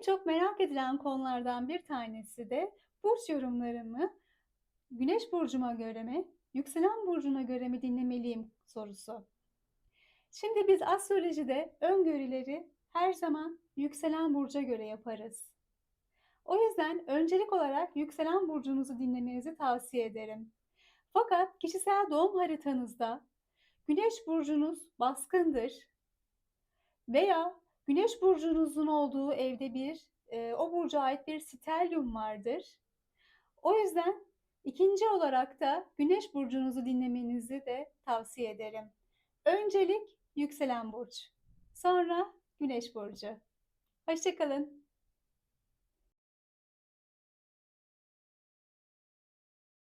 çok merak edilen konulardan bir tanesi de burç yorumlarımı Güneş burcuma göre mi, yükselen burcuna göre mi dinlemeliyim sorusu. Şimdi biz astrolojide öngörüleri her zaman yükselen burca göre yaparız. O yüzden öncelik olarak yükselen burcunuzu dinlemenizi tavsiye ederim. Fakat kişisel doğum haritanızda Güneş burcunuz baskındır veya Güneş burcunuzun olduğu evde bir e, o burca ait bir stelyum vardır. O yüzden ikinci olarak da Güneş burcunuzu dinlemenizi de tavsiye ederim. Öncelik yükselen burç, sonra Güneş burcu. Hoşçakalın.